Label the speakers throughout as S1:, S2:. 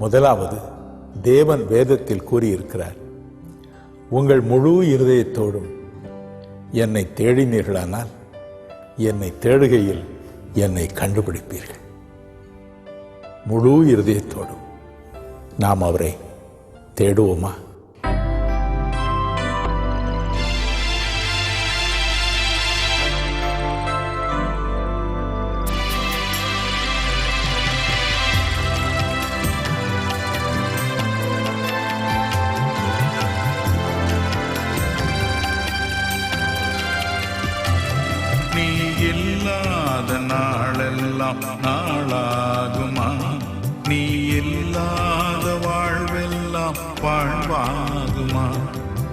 S1: முதலாவது தேவன் வேதத்தில் கூறியிருக்கிறார் உங்கள் முழு இருதயத்தோடும் என்னை தேடினீர்களானால் என்னை தேடுகையில் என்னை கண்டுபிடிப்பீர்கள். முழு இருதயத்தோடும் நாம் அவரை தேடுவோமா?
S2: நாளெல்லாம் நாளாகுமா? நீ இல்லாத வாழ்வெல்லாம் வாழ்வாகுமா?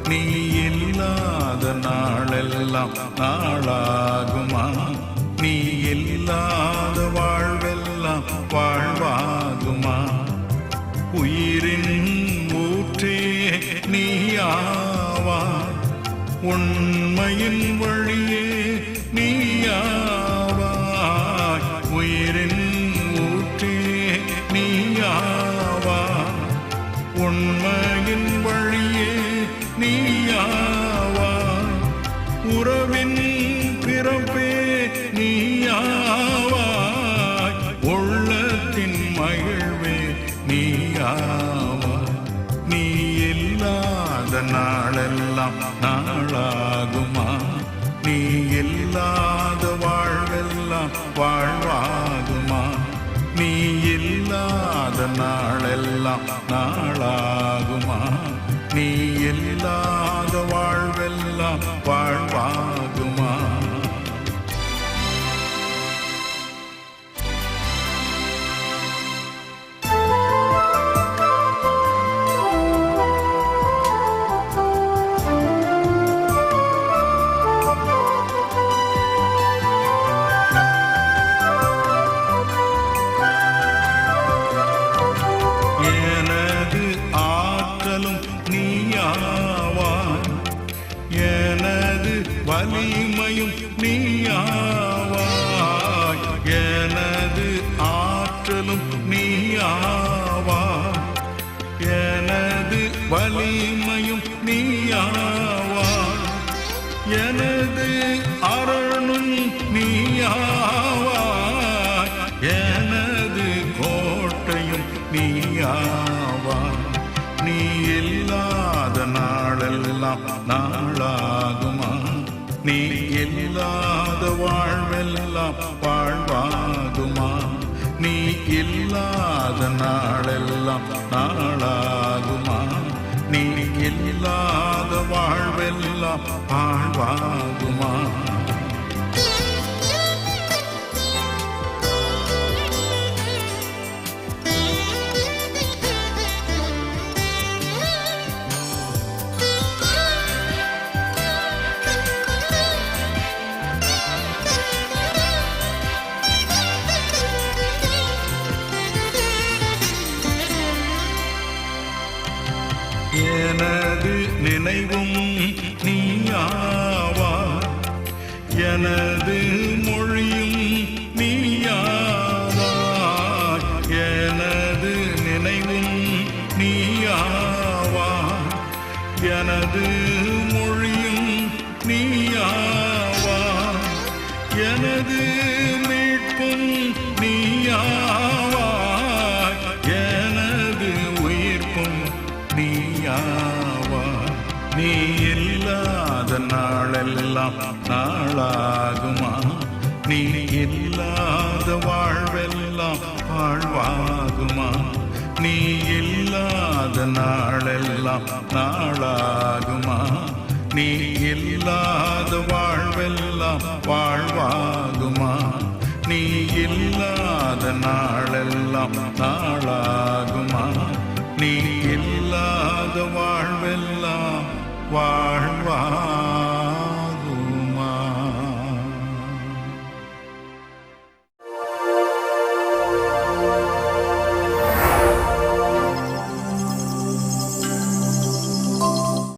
S2: நீ இல்லாத நாளெல்லாம் நாளாகுமா? நீ இல்லாத வாழ்வெல்லாம் வாழ்வாகுமா? உயிரின் ஊற்றே நீ ஆவா உண்மையின் வழியே உண்மையின் வழியே நீயாவா உறவின் பிறப்பே நீயாவாய் உள்ளத்தின் மகிழ்வே நீயாவாய் நீ இல்லாத நாளெல்லாம் நாளாகுமா? நீ இல்லாத வாழ்வெல்லாம் வாழ்வாகுமா? நீ இல்லாத நாளெல்லாம் நாளாகுமா? நீ இல்லாத வாழ்வெல்லாம் வாழ்வாகுமா வலிமையும் நீயாவாய். எனது ஆற்றலும் நீயாவாய். எனது வலிமையும் நீயாவாய். எனது அரணும் நீயாவாய். எனது கோட்டையும் நீயாவாய். நீ இல்லாத நாளெல்லாம் நாளா நீ இல்லாத வாழ்வெல்லாம் வாழ்வாகுமா? நீ இல்லாத நாளெல்லாம் நாளாகுமா? நீ இல்லாத வாழ்வெல்லாம் வாழ்வாகுமா? நினைவும் நீயாவா? எனது மொழியும் நீயாவா? எனது நினைவும் நீயாவா? எனது மொழியும் நீயாவா? எனது நீ இல்லாத நாளெல்லாம் நாளாகுமா? நீ இல்லாத வாழ்வெல்லாம் வாழ்வாகுமா? நீ இல்லாத நாளெல்லாம் நாளாகுமா? நீ இல்லாத வாழ்வெல்லாம் வாழ்வாகுமா? நீ இல்லாத நாளெல்லாம் நாளாகுமா? நீ இல்லாத வாழ்வெல்லாம் வாழ்வா